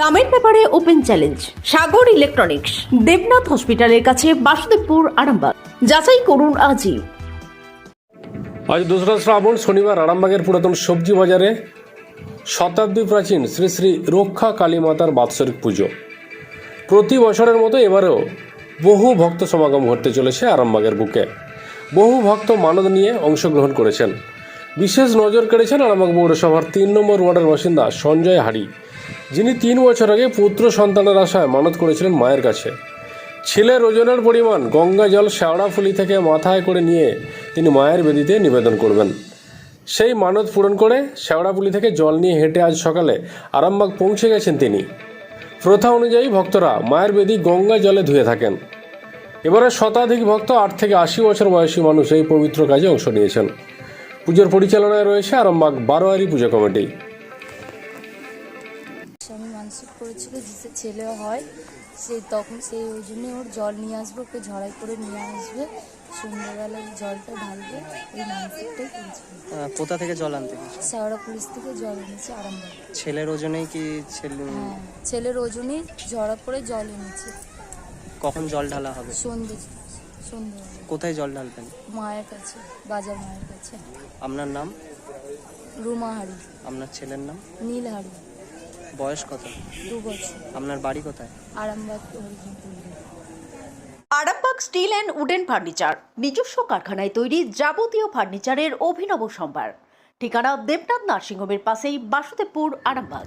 দামের ব্যাপারে open challenge, Sagar electronics, Debnath হসপিটালের কাছে বাসুদেবপুর, আরামবাগ। যাচাই করুন আজই। আজ দোসরা শ্রাবণ শনিবার আরামবাগের পুরাতন সবজি বাজারে শতাব্দী প্রাচীন শ্রী শ্রী রক্ষা কালী মাতার বাৎসরিক পুজো। প্রতি বছরের মতো এবারেও বহু ভক্ত সমাগম ঘটতে চলেছে আরামবাগের বুকে। বহু ভক্ত মানদ নিয়ে অংশগ্রহণ করেছেন। বিশেষ নজর কেড়েছেন আরামবাগ পৌরসভার তিন নম্বর ওয়ার্ডের বাসিন্দা সঞ্জয় হাড়ি যিনি তিন বছর আগে পুত্র সন্তানের আশায় মানত করেছিলেন মায়ের কাছে। ছেলের ওজনের পরিমাণ গঙ্গা জল শেওড়াফুলি থেকে মাথায় করে নিয়ে তিনি মায়ের বেদিতে নিবেদন করবেন। সেই মানত পূরণ করে শেওড়াপুলি থেকে জল নিয়ে হেঁটে আজ সকালে আরামবাগ পৌঁছে গেছেন তিনি। প্রথা অনুযায়ী ভক্তরা মায়ের বেদি গঙ্গা জলে ধুয়ে থাকেন। এবারে শতাধিক ভক্ত আট থেকে আশি বছর বয়সী মানুষ এই পবিত্র কাজে অংশ নিয়েছেন। পুজোর পরিচালনায় রয়েছে আরামবাগ বারোয়ারি পুজো কমিটি। মানসিক করেছিল যে ছেলে হয় সে তখন সেই ওই জন্য ওর জল নিয়ে আসবে ওকে ঝড়াই করে নিয়ে আসবে। সন্ধ্যেবেলায় জলটা ঢালবে এই মানসিকটাই করেছিল। আহ, কোথা থেকে জল আনতে গেছো? শেওড়া পুলিশ থেকে জল এনেছে আরামবাগ। ছেলের ওজনেই কি ছেলে হ্যাঁ ছেলের ওজনই ঝড়া করে জল এনেছে। কখন জল ঢালা হবে? সন্ধ্যে সন্ধ্যেবেলা কোথায় জল ঢালবেন? মায়ের কাছে বাজার মায়ের কাছে। আপনার নাম? রুমা হাড়ি আপনার ছেলের নাম? নীল হাড়ি বয়স কত? দু বছর। আপনার বাড়ি কোথায়? Arambagh Arambagh steel and wooden furniture নিজস্ব কারখানায় তৈরি যাবতীয় ফার্নিচারের অভিনব সম্ভার। ঠিকানা দেবনাথ নার্সিংহোমের পাশেই বাসুদেবপুর আরামবাগ।